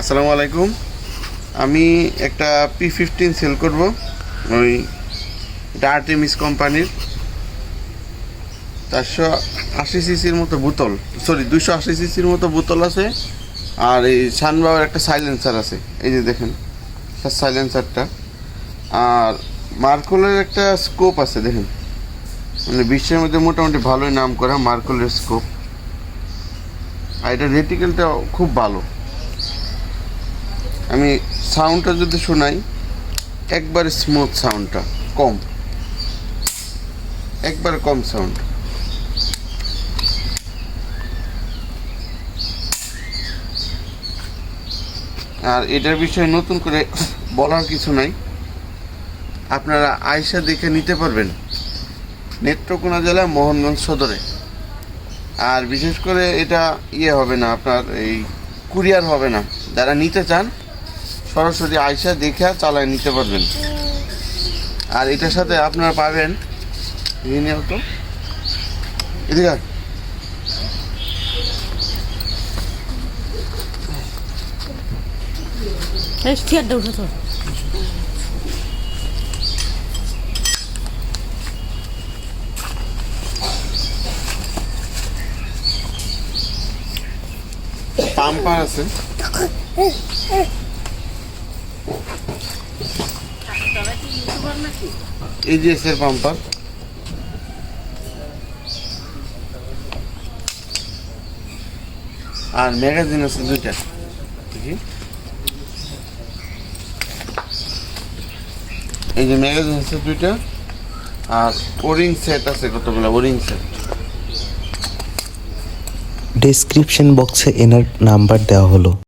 আসসালামু আলাইকুম। আমি একটা পি ফিফটিন সেল করব। ওই ডার্টেমিস কোম্পানির চারশো আশি সিসির মতো বোতল। সরি দুশো আশি সিসির মতো বোতল আছে। আর এই সানবাবার একটা সাইলেন্সার আছে। এই যে দেখেন সাইলেন্সারটা আর মার্কোলের একটা স্কোপ আছে, দেখেন। মানে বিশ্বের মধ্যে মোটামুটি ভালোই নাম করা মার্কোলের স্কোপ আর এটা রেটিকেলটা খুব ভালো। আমি সাউন্ডটা যদি শোনাই, একবারে স্মুথ সাউন্ডটা কম। একবারে কম সাউন্ড আর এটার বিষয়ে নতুন করে বলার কিছু নাই। আপনারা আয়সা দেখে নিতে পারবেন নেত্রকোনা জেলা মোহনগঞ্জ সদরে। আর বিশেষ করে এটা ইয়ে হবে না, আপনার এই কুরিয়ার হবে না। যারা নিতে চান সরাসরি আয়সা দেখে চালায় নিতে পারবেন। আর এটার সাথে আপনারা পাবেন নিয়ে তো। এদিকে পাম্পার আছে। এই যে এসের পাম্পার। আর ম্যাগাজিন আছে দুইটা। এই যে ম্যাগাজিন আছে দুইটা। আর ওরিং সেট আছে কতগুলো? Worrying set. ডেসক্রিপশন বক্সে এনার নাম্বার দেওয়া হলো।